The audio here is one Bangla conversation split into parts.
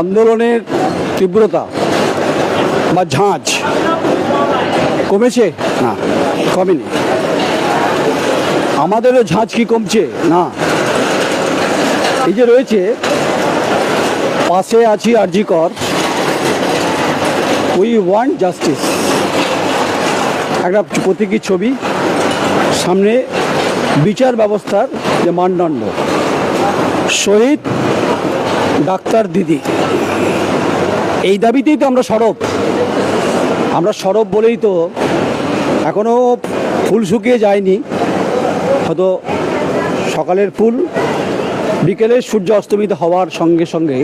আন্দোলনের তীব্রতা বা ঝাঁঝ কমেছে? না, কমেনি। আমাদেরও ঝাঁঝ কি কমছে? না। এই যে রয়েছে, পাশে আছি RG Kar. We want justice. একটা প্রতীকী ছবি। সামনে বিচার ব্যবস্থার যে মানদণ্ড। শহীদ ডাক্তার দিদি। এই দাবিতেই তো আমরা সরব। আমরা সরব বলেই তো এখনও ফুল শুকিয়ে যায়নি। হয়তো সকালের ফুল, বিকেলে সূর্য অস্তমিত হওয়ার সঙ্গে সঙ্গে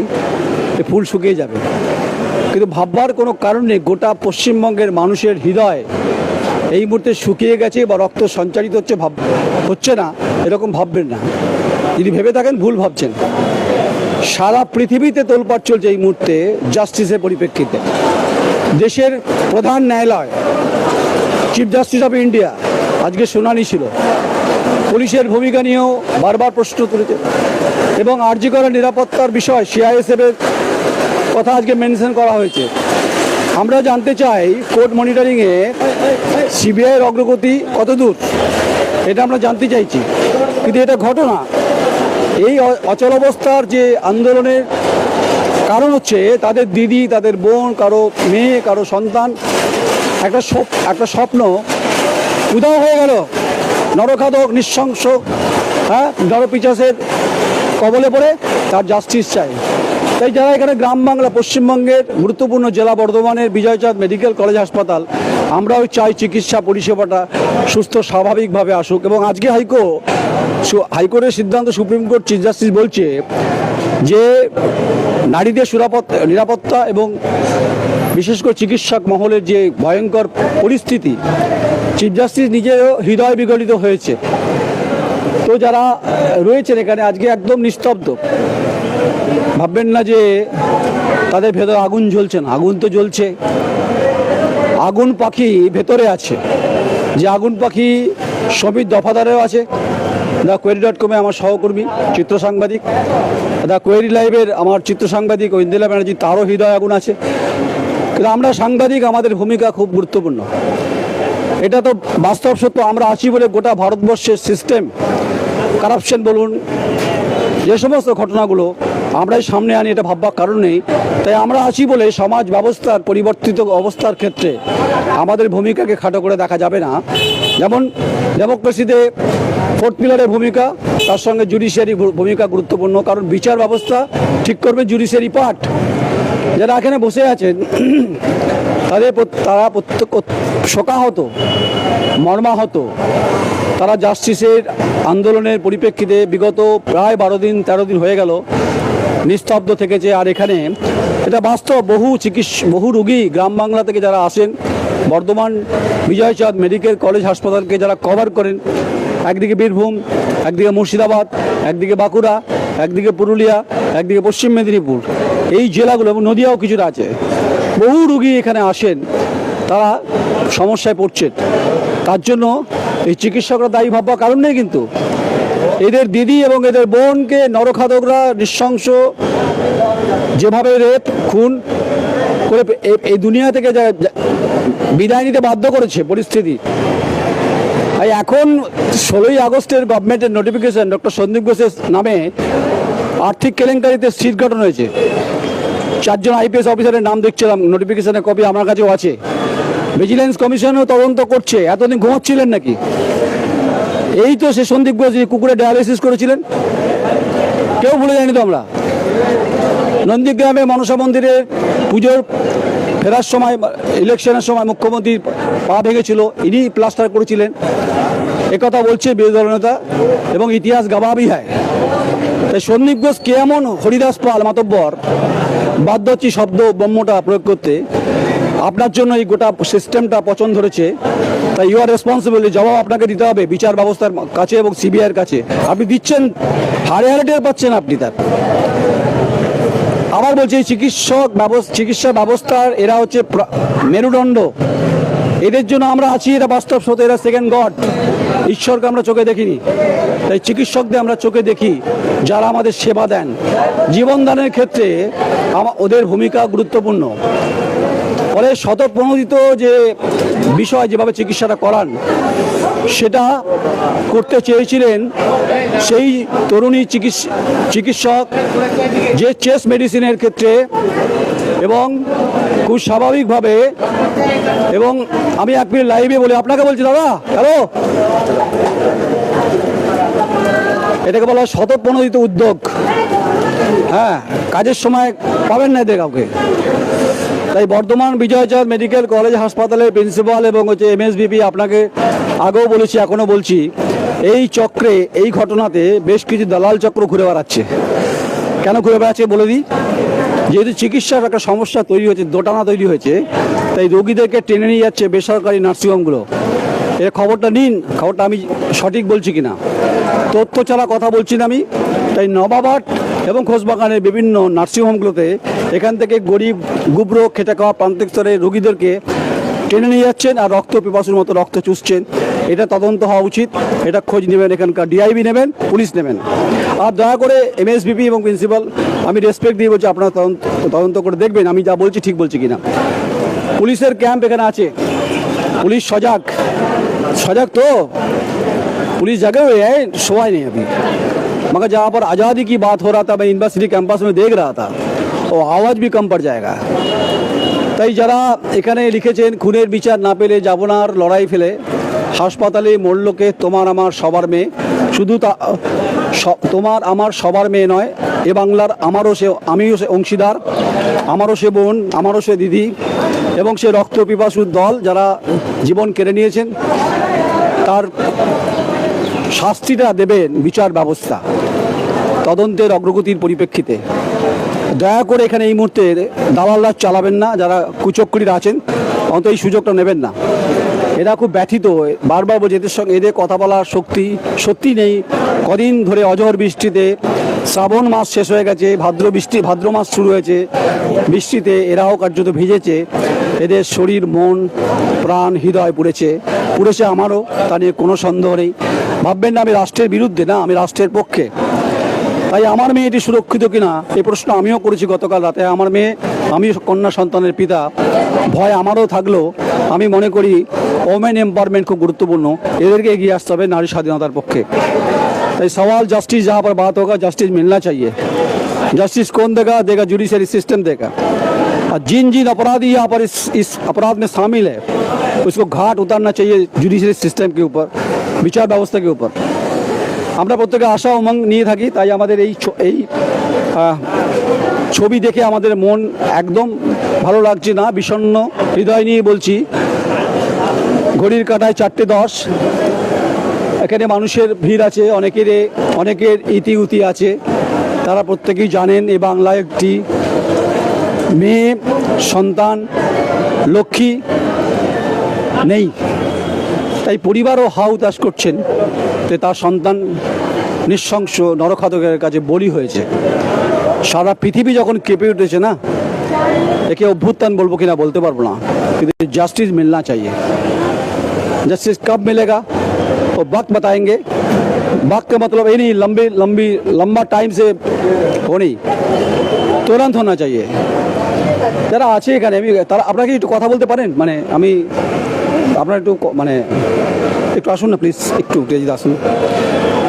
ফুল শুকিয়ে যাবে। কিন্তু ভাববার কোনো কারণ গোটা পশ্চিমবঙ্গের মানুষের হৃদয় এই মুহূর্তে শুকিয়ে গেছে বা রক্ত সঞ্চারিত হচ্ছে, ভাব হচ্ছে না, এরকম ভাববেন না। যদি ভেবে থাকেন, ভুল ভাবছেন। সারা পৃথিবীতে তোলপাট চলছে এই মুহূর্তে জাস্টিসের পরিপ্রেক্ষিতে। দেশের প্রধান ন্যায়ালয় চিফ জাস্টিস অফ ইন্ডিয়া আজকে শুনানি ছিল। পুলিশের ভূমিকা নিয়েও বারবার প্রশ্ন তুলেছে। এবং আরজি করার নিরাপত্তার বিষয় সিআইএসএফের কথা আজকে মেনশন করা হয়েছে। আমরা জানতে চাই কোর্ট মনিটরিংয়ে সিবিআইয়ের অগ্রগতি কত দূর এটা আমরা জানতে চাইছি। কিন্তু এটা ঘটনা এই অচল অচলাবস্থার যে আন্দোলনের কারণ হচ্ছে তাদের দিদি, তাদের বোন, কারও মেয়ে, কারও সন্তান, একটা একটা স্বপ্ন উদাও হয়ে গেল। নরখাদক নৃশংস হ্যাঁ নরপিচাসের কবলে পড়ে তার জাস্টিস চাই। তাই যারা এখানে গ্রাম বাংলা, পশ্চিমবঙ্গের গুরুত্বপূর্ণ জেলা বর্ধমানের বিজয়চাঁদ মেডিকেল কলেজ হাসপাতাল, আমরাও চাই চিকিৎসা পরিষেবাটা সুস্থ, স্বাভাবিকভাবে আসুক। এবং আজকে হাইকো হাইকোর্টের সিদ্ধান্ত সুপ্রিম কোর্ট চিফ জাস্টিস বলছে যে নারীদের সুরাপত্তা নিরাপত্তা এবং বিশেষ করে চিকিৎসক মহলের যে ভয়ঙ্কর পরিস্থিতি, চিফ জাস্টিস নিজেও হৃদয় বিগলিত হয়েছে। তো যারা রয়েছেন এখানে, আজকে একদম নিস্তব্ধ। ভাববেন না যে তাদের ভেতরে আগুন জ্বলছে না। আগুন তো জ্বলছে। আগুন পাখি ভেতরে আছে। যে আগুন পাখি সমীর দফাদারেও আছে। দ্য কোয়েরি ডট কমে আমার সহকর্মী, চিত্র সাংবাদিক। দ্য কোয়েরি লাইভের আমার চিত্র সাংবাদিক ঐন্দিলা ব্যানার্জি, তারও হৃদয় আগুন আছে। কিন্তু আমরা সাংবাদিক, আমাদের ভূমিকা খুব গুরুত্বপূর্ণ। এটা তো বাস্তব সত্য, আমরা আছি বলে গোটা ভারতবর্ষের সিস্টেম কারাপশন বলুন যে সমস্ত ঘটনাগুলো আমরাই সামনে আনি, এটা ভাববার কারণ নেই। তাই আমরা আছি বলে সমাজ ব্যবস্থার পরিবর্তিত অবস্থার ক্ষেত্রে আমাদের ভূমিকাকে খাটো করে দেখা যাবে না। যেমন ডেমোক্রেসিতে ফোর্থ পিলারের ভূমিকা, তার সঙ্গে জুডিশিয়ারি ভূমিকা গুরুত্বপূর্ণ, কারণ বিচার ব্যবস্থা ঠিক করবে জুডিশিয়ারি পার্ট। যারা এখানে বসে আছেন, তাদের তারা প্রত্যেক শোকাহত, মর্মাহত। তারা জাস্টিসের আন্দোলনের পরিপ্রেক্ষিতে বিগত প্রায় বারো দিন, তেরো দিন হয়ে গেল, নিস্তব্ধ থেকেছে। আর এখানে এটা বাস্তব, বহু চিকিৎস, বহু রুগী গ্রাম বাংলা থেকে যারা আসেন, বর্ধমান বিজয়চাঁদ মেডিকেল কলেজ হাসপাতালকে যারা কভার করেন, একদিকে বীরভূম, একদিকে মুর্শিদাবাদ, একদিকে বাঁকুড়া, একদিকে পুরুলিয়া, একদিকে পশ্চিম মেদিনীপুর। এই জেলাগুলো এবং নদিয়াও কিছুটা আছে। বহু রুগী এখানে আসেন, তারা সমস্যায় পড়ছেন। তার জন্য এই চিকিৎসকরা দায়ী ভাববার কারণ নেই কিন্তু। এদের দিদি এবং এদের বোনকে নরখাদকরা নৃশংস, যেভাবে রেপ, খুন করে এই দুনিয়া থেকে যা- বিদায় নিতে বাধ্য করেছে পরিস্থিতি। তাই এখন ষোলোই আগস্টের গভর্নমেন্টের নোটিফিকেশন ডক্টর সন্দীপ ঘোষের নামে আর্থিক কেলেঙ্কারিতে সিট গঠন হয়েছে। চারজন আইপিএস অফিসারের নাম দেখছিলাম নোটিফিকেশনের কপি আমার কাছেও আছে। ভিজিলেন্স কমিশনও তদন্ত করছে, এতদিন ঘুমাচ্ছিলেন নাকি? এই তো সে সন্দীপ ঘোষ যে কুকুরে ডায়ালিসিস করেছিলেন। কেউ ভুলে যায়নি তো আমরা? নন্দীগ্রামে মনসা মন্দিরের পুজোর ফেরার সময় ইলেকশনের সময় মুখ্যমন্ত্রী পা ভেঙেছিল, ইনি প্লাস্টার করেছিলেন। একথা বলছে বিরোধী দল নেতা এবং ইতিহাস গাবাবি হয় তাই সন্দীপ ঘোষ কে এমন হরিদাস পাল মাতব্বর? বাধ্য হচ্ছি শব্দ ব্রহ্মটা প্রয়োগ করতে আপনার জন্য এই গোটা সিস্টেমটা পছন্দ ধরেছে, তাই ইউ আর রেসপন্সিবল জবাব আপনাকে দিতে হবে বিচার ব্যবস্থার কাছে এবং সিবিআইয়ের কাছে। আপনি দিচ্ছেন হারে হারে টের পাচ্ছেন আপনি তার। আবার বলছি চিকিৎসক চিকিৎসা ব্যবস্থার, এরা হচ্ছে মেরুদণ্ড। এদের জন্য আমরা আছি, এটা বাস্তব সত্য এরা সেকেন্ড গড ঈশ্বরকে আমরা চোখে দেখিনি। তাই চিকিৎসকদের আমরা চোখে দেখি, যারা আমাদের সেবা দেন। জীবনদানের ক্ষেত্রে ওদের ভূমিকা গুরুত্বপূর্ণ। ফলে শতপ্রণোদিত যে বিষয়, যেভাবে চিকিৎসাটা করান, সেটা করতে চেয়েছিলেন সেই তরুণী চিকিৎস- চিকিৎসক যে চেস্ট মেডিসিনের ক্ষেত্রে এবং খুব স্বাভাবিকভাবে এবং আমি এক মিনিট লাইভে বলি, আপনাকে বলছি দাদা হ্যালো এটাকে বলা হয় শতপ্রণোদিত উদ্যোগ। হ্যাঁ কাজের সময় পাবেন না এদের কাউকে। তাই বর্ধমান বিজয়চাঁদ মেডিকেল কলেজ হাসপাতালের প্রিন্সিপাল এবং হচ্ছে এমএসবিপি আপনাকে আগেও বলেছি, এখনও বলছি, এই চক্রে, এই ঘটনাতে বেশ কিছু দালাল চক্র ঘুরে বেড়াচ্ছে। কেন ঘুরে বেড়াচ্ছে বলে দিই? যেহেতু চিকিৎসার একটা সমস্যা তৈরি হয়েছে, দোটানা তৈরি হয়েছে, তাই রোগীদেরকে টেনে নিয়ে যাচ্ছে বেসরকারি নার্সিংহোমগুলো। এর খবরটা নিন, খবরটা আমি সঠিক বলছি কিনা। তথ্য ছাড়া কথা বলছি না আমি, তাই নবাবাট এবং খোসবাগানের বিভিন্ন নার্সিংহোমগুলোতে এখান থেকে গরিব, গুব্র খেটে খাওয়া প্রান্তিক স্তরের রোগীদেরকে টেনে নিয়ে যাচ্ছেন আর রক্ত পিপাসুর মতো রক্ত চুষছেন। এটা তদন্ত হওয়া উচিত এটা খোঁজ নেবেন এখানকার ডিআইবি নেবেন পুলিশ নেবেন আর দয়া করে এমএসবিপি এবং প্রিন্সিপাল আমি রেসপেক্ট দিয়ে বলছি আপনারা তদন্ত তদন্ত করে দেখবেন আমি যা বলছি ঠিক বলছি কিনা পুলিশের ক্যাম্প এখানে আছে पुलिस सजग सजग तो पुलिस जगे हुए हैं सोए नहीं अभी मगर जहाँ पर आज़ादी की बात हो रहा था मैं यूनिवर्सिटी कैंपस में देख रहा था वो आवाज़ भी कम पड़ जाएगा তাই যারা এখানে লিখেছেন খুনের বিচার না পেলে যাব না আর লড়াই ফেলে হাসপাতালে মরলোকে তোমার আমার সবার মেয়ে। শুধু তা তোমার আমার সবার মেয়ে নয়, এ বাংলার আমারও সে, আমিও সে অংশীদার, আমারও সে বোন, আমারও সে দিদি, এবং সে রক্ত পিপাসুর দল যারা জীবন কেড়ে নিয়েছেন, তার শাস্তিটা দেবেন বিচার ব্যবস্থা, তদন্তের অগ্রগতির পরিপ্রেক্ষিতে। দয়া করে এখানে এই মুহূর্তে দালালরা চালাবেন না, যারা কুচক্রীরা আছেন, অন্তত এই সুযোগটা নেবেন না। এরা খুব ব্যথিত। বারবার বলছে, এদের সঙ্গে এদের কথা বলার শক্তি সত্যি নেই। কদিন ধরে অজর বৃষ্টিতে শ্রাবণ মাস শেষ হয়ে গেছে, ভাদ্র বৃষ্টি, ভাদ্র মাস শুরু হয়েছে। বৃষ্টিতে এরাও কার্যত ভিজেছে। এদের শরীর, মন, প্রাণ, হৃদয় পুড়েছে। পুড়েছে আমারও, তা নিয়ে কোনো সন্দেহ নেই। ভাববেন না, আমি রাষ্ট্রের বিরুদ্ধে না, আমি রাষ্ট্রের পক্ষে। তাই আমার মেয়েটি সুরক্ষিত কিনা এই প্রশ্ন আমিও করেছি গতকাল রাতে আমার মেয়ে আমি কন্যা সন্তানের পিতা ভয় আমারও থাকলেও আমি মনে করি ওমেন এম্পাওয়ারমেন্ট খুব গুরুত্বপূর্ণ এদেরকে এগিয়ে আসতে হবে নারী স্বাধীনতার পক্ষে তাই सवाल जस्टिस जहाँ पर बात होगा जस्टिस मिलना चाहिए जस्टिस कौन देगा देगा जुडिशरी सिस्टम देगा और जिन जिन अपराधी यहाँ पर इस इस अपराध में शामिल है उसको घाट उतारना चाहिए जुडिशरी सिस्टम के ऊपर বিচার ব্যবস্থা के ऊपर আমরা প্রত্যেকে আশা উমঙ্গ নিয়ে থাকি, তাই আমাদের এই এই ছবি দেখে আমাদের মন একদম ভালো লাগছে না, বিষণ্ণ হৃদয় নিয়ে বলছি। ঘড়ির কাটায় চারটে দশ। এখানে মানুষের ভিড় আছে, অনেকের অনেকের ইতি উতি আছে। তারা প্রত্যেকেই জানেন এই বাংলায় একটি মেয়ে, সন্তান, লক্ষ্মী নেই। তাই পরিবারও হাউ তাস করছেন। তার সন্তান নৃশংস নরখাতকের কাছে বলি হয়েছে সারা পৃথিবী যখন কেঁপে উঠেছে না একে অভ্যুত্থান বলবো কিনা বলতে পারবো না কিন্তু জাস্টিস मिलना चाहिए जस्टिस कब मिलेगा वो वक्त बताएंगे वक्त का मतलब ये नहीं लंबी लंबी लंबा टाइम से हो नहीं तुरंत होना चाहिए যারা আছে এখানে আমি তারা আপনারা কি একটু কথা বলতে পারেন মানে আমি আপনারা একটু ক- মানে একটু আসুন না প্লিজ একটু টেজিদ আসুন।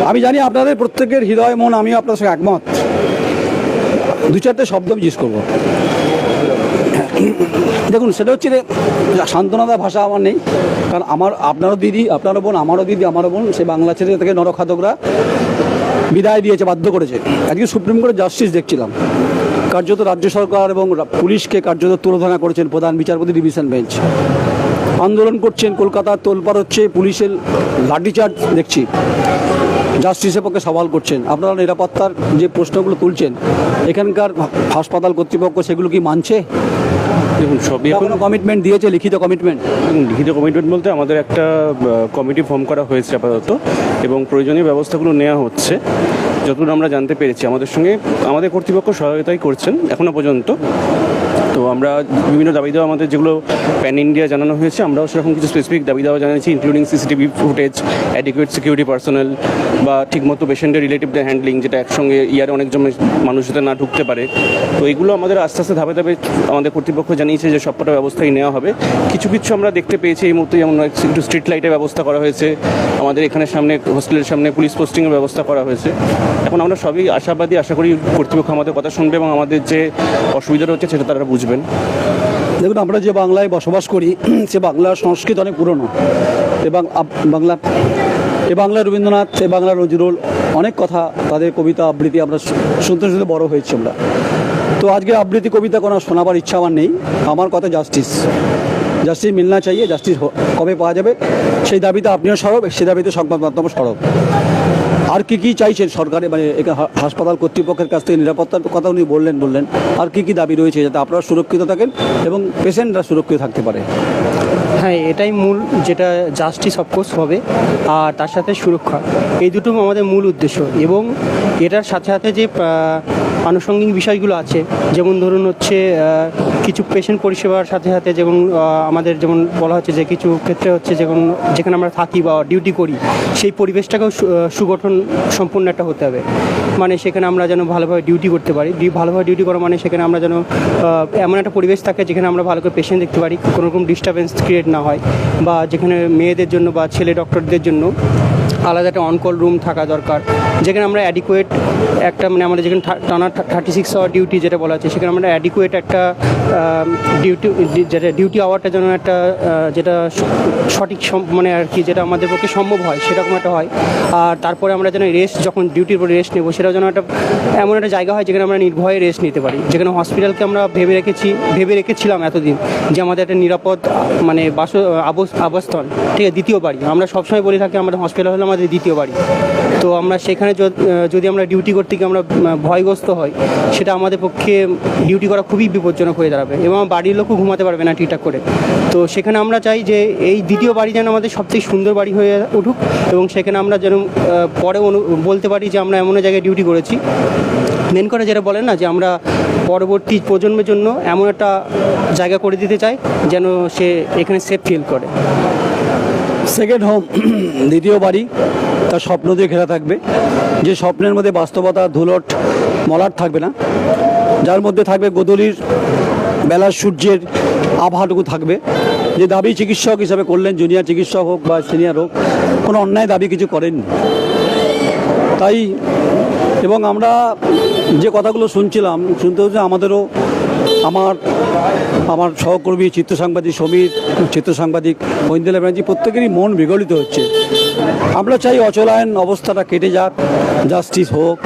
আমি জানি আপনাদের প্রত্যেকের হৃদয়, মন, আমিও আপনার সঙ্গে একমত। দু চারটে শব্দ আমি জিজ্ঞেস করব। দেখুন, সেটা হচ্ছে সান্ত্বনাদা ভাষা আমার নেই। কারণ আমার, আপনারও দিদি, আপনারও বোন, আমারও দিদি, আমারও বোন, সে বাংলা ছেড়ে থেকে নরখাতকরা বিদায় দিয়েছে, বাধ্য করেছে। আজকে সুপ্রিম কোর্টে জাস্টিস দেখছিলাম। কার্যত রাজ্য সরকার এবং পুলিশকে কার্যত তুলোধনা করেছেন প্রধান বিচারপতি ডিভিশন বেঞ্চ। আন্দোলন করছেন কলকাতার তোলপাড় হচ্ছে পুলিশের লাঠিচার্জ দেখছি। জাস্টিসের পক্ষে সওয়াল করছেন। আপনারা নিরাপত্তার যে প্রশ্নগুলো তুলছেন এখানকার হাসপাতাল কর্তৃপক্ষ সেগুলো কি মানছে? দেখুন সবই এখন কমিটমেন্ট দিয়েছে লিখিত কমিটমেন্ট লিখিত কমিটমেন্ট বলতে আমাদের একটা কমিটি ফর্ম করা হয়েছে আপাতত এবং প্রয়োজনীয় ব্যবস্থাগুলো নেওয়া হচ্ছে। যতদূর আমরা জানতে পেরেছি আমাদের সঙ্গে আমাদের কর্তৃপক্ষ সহায়তাই করছেন এখনও পর্যন্ত। তো আমরা বিভিন্ন দাবি দেওয়া আমাদের যেগুলো প্যান ইন্ডিয়া জানানো হয়েছে, আমরাও সেরকম কিছু স্পেসিফিক দাবি দেওয়া জানিয়েছি including CCTV footage adequate security personnel বা ঠিকমতো পেশেন্টের রিলেটিভদের হ্যান্ডলিং যেটা একসঙ্গে ইয়ারে অনেকজন মানুষ যাতে না ঢুকতে পারে। তো এগুলো আমাদের আস্তে আস্তে ধাপে ধাপে আমাদের কর্তৃপক্ষ জানিয়েছে যে সবকটা ব্যবস্থাই নেওয়া হবে। কিছু কিছু আমরা দেখতে পেয়েছি এই মুহূর্তে, যেমন একটু স্ট্রিট লাইটের ব্যবস্থা করা হয়েছে। আমাদের এখানে সামনে হোস্টেলের সামনে পুলিশ পোস্টিংয়ের ব্যবস্থা করা হয়েছে। এখন আমরা সবই আশাবাদী, আশা করি কর্তৃপক্ষ আমাদের কথা শুনবে এবং আমাদের যে অসুবিধাটা হচ্ছে সেটা তারা বুঝবেন। দেখুন, আমরা যে বাংলায় বসবাস করি, সে বাংলার সংস্কৃতি অনেক পুরনো। এবং বাংলা, এ বাংলা রবীন্দ্রনাথ, এ বাংলা নজরুল, অনেক কথা তাদের কবিতা, আবৃত্তি আমরা শুনতে শুনতে বড় হয়েছি আমরা। তো আজকে আবৃত্তি কবিতা কোনো শোনাবার ইচ্ছা আমার নেই। আমার কথা জাস্টিস। জাস্টিস মিলনা চাইয়ে জাস্টিস কবে পাওয়া যাবে? সেই দাবিতে আপনিও সরব সেই দাবিতে সংবাদ মাধ্যম সরব। আর কি কি চাইছেন সরকারে? মানে হাসপাতাল কর্তৃপক্ষের কাছ থেকে নিরাপত্তার কথা উনি বললেন বললেন। আর কি কি দাবি রয়েছে যাতে আপনারা সুরক্ষিত থাকেন এবং পেশেন্টরা সুরক্ষিত থাকতে পারে? হ্যাঁ এটাই মূল, যেটা জাস্টিস অফকোর্স হবে, আর তার সাথে সুরক্ষা। এই দুটো আমাদের মূল উদ্দেশ্য। এবং এটার সাথে সাথে যে আনুষঙ্গিক বিষয়গুলো আছে। যেমন ধরুন হচ্ছে কিছু পেশেন্ট পরিষেবার সাথে সাথে যেমন আমাদের যেমন বলা হচ্ছে যে কিছু ক্ষেত্রে হচ্ছে যেমন, যেখানে আমরা থাকি বা ডিউটি করি, সেই পরিবেশটাকেও সুগঠন সম্পূর্ণ একটা হতে হবে। মানে সেখানে আমরা যেন ভালোভাবে ডিউটি করতে পারি। ভালোভাবে ডিউটি করা মানে সেখানে আমরা যেন এমন একটা পরিবেশ থাকে যেখানে আমরা ভালো করে পেশেন্ট দেখতে পারি। কোনো রকম ডিস্টারবেন্স ক্রিয়েট না হয়। বা যেখানে মেয়েদের জন্য বা ছেলে ডক্টরদের জন্য আলাদা একটা অনকল রুম থাকা দরকার। যেখানে আমরা অ্যাডিকুয়েট একটা মানে আমাদের যেখানে টানা থার্টি সিক্স আওয়ার ডিউটি যেটা বলা আছে সেখানে আমরা অ্যাডিকুয়েট একটা ডিউটি যেটা ডিউটি আওয়ারটা যেন একটা যেটা সঠিক মানে আর কি যেটা আমাদের পক্ষে সম্ভব হয়, সেরকম একটা হয়। আর তারপরে আমরা যেন রেস্ট যখন ডিউটির পরে রেস্ট নেব, সেটাও যেন একটা এমন একটা জায়গা হয় যেখানে আমরা নির্ভয়ে রেস্ট নিতে পারি। যেখানে হসপিটালকে আমরা ভেবে রেখেছি, ভেবে রেখেছিলাম এতদিন যে আমাদের একটা নিরাপদ মানে বাস, আবস- আবাসস্থল, ঠিক আছে, দ্বিতীয় বাড়ি। আমরা সবসময় বলে থাকি আমাদের হসপিটাল হলো আমাদের দ্বিতীয় বাড়ি। তো আমরা সেখানে যদি আমরা ডিউটি করতে গিয়ে আমরা ভয়গ্রস্ত হই, সেটা আমাদের পক্ষে ডিউটি করা খুবই বিপজ্জনক হয়ে দাঁড়াবে এবং বাড়ির লোকও ঘুমাতে পারবে না ঠিকঠাক করে। তো সেখানে আমরা চাই যে এই দ্বিতীয় বাড়ি যেন আমাদের সবথেকে সুন্দর বাড়ি হয়ে উঠুক এবং সেখানে আমরা যেন পরে বলতে পারি যে আমরা এমন জায়গায় ডিউটি করেছি। মেন করে যেটা বলেন না যে আমরা পরবর্তী প্রজন্মের জন্য এমন একটা জায়গা করে দিতে চাই যেন সে এখানে সেফ ফিল করে। সেকেন্ড হোম দ্বিতীয় বাড়ি, তার স্বপ্ন দিয়ে ঘেরা থাকবে। যে স্বপ্নের মধ্যে বাস্তবতা, ধুলট, মলাট থাকবে না। যার মধ্যে থাকবে গোদলির, বেলার সূর্যের আবহাটুকু থাকবে। যে দাবি চিকিৎসক হিসাবে করলেন জুনিয়র চিকিৎসক হোক বা সিনিয়র হোক, কোনো অন্যায় দাবি কিছু করেননি তাই, এবং আমরা যে কথাগুলো শুনছিলাম, শুনতে হচ্ছে আমাদেরও আমার আমার সহকর্মী চিত্র সাংবাদিক সমীর চিত্র সাংবাদিক ঐন্দিলা ব্যানার্জি, প্রত্যেকেরই মন বিগলিত হচ্ছে। আমরা চাই অচলায়ন অবস্থাটা কেটে যাক জাস্টিস হোক।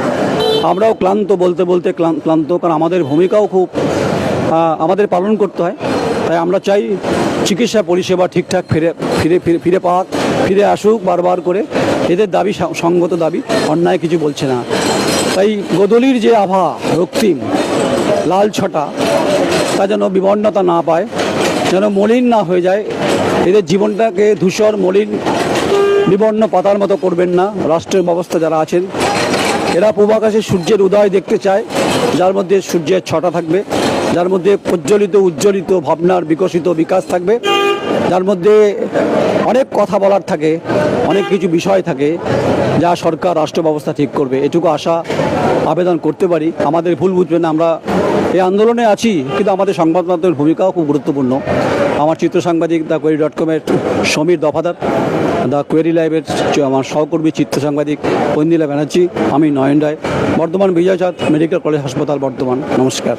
আমরাও ক্লান্ত বলতে বলতে ক্লান- ক্লান্ত, কারণ আমাদের ভূমিকাও খুব আমাদের পালন করতে হয়। তাই আমরা চাই চিকিৎসা পরিষেবা ঠিকঠাক ফিরে ফিরে ফিরে পাক, ফিরে আসুক বারবার করে। এদের দাবি সঙ্গত দাবি, অন্যায় কিছু বলছে না। তাই গোদলির যে আভা, রক্তিম, লাল ছটা, তা যেন বিবর্ণতা না পায়, যেন মলিন না হয়ে যায়। এদের জীবনটাকে ধূসর, মলিন, বিবর্ণ পাতার মতো করবেন না। রাষ্ট্রের ব্যবস্থা যারা আছেন, এরা পূর্বাকাশে সূর্যের উদয় দেখতে চায়, যার মধ্যে সূর্যের ছটা থাকবে, যার মধ্যে প্রজ্বলিত, উজ্জ্বলিত ভাবনার বিকশিত বিকাশ থাকবে, যার মধ্যে অনেক কথা বলার থাকে, অনেক কিছু বিষয় থাকে যা সরকার, রাষ্ট্র ব্যবস্থা ঠিক করবে। এটুকু আশা, আবেদন করতে পারি। আমাদের ভুল বুঝবেন না আমরা। এই আন্দোলনে আছি, কিন্তু আমাদের সংবাদ মাধ্যমের ভূমিকাও খুব গুরুত্বপূর্ণ। আমার চিত্র সাংবাদিক দ্য কোয়েরি ডট কমের সমীর দফাদার দ্য কোয়েরি লাইভের আমার সহকর্মী চিত্র সাংবাদিক ঐন্দিলা ব্যানার্জি, আমি নয়ন রায়, বর্ধমান বিজয়চাঁদ মেডিকেল কলেজ হাসপাতাল বর্ধমান। নমস্কার।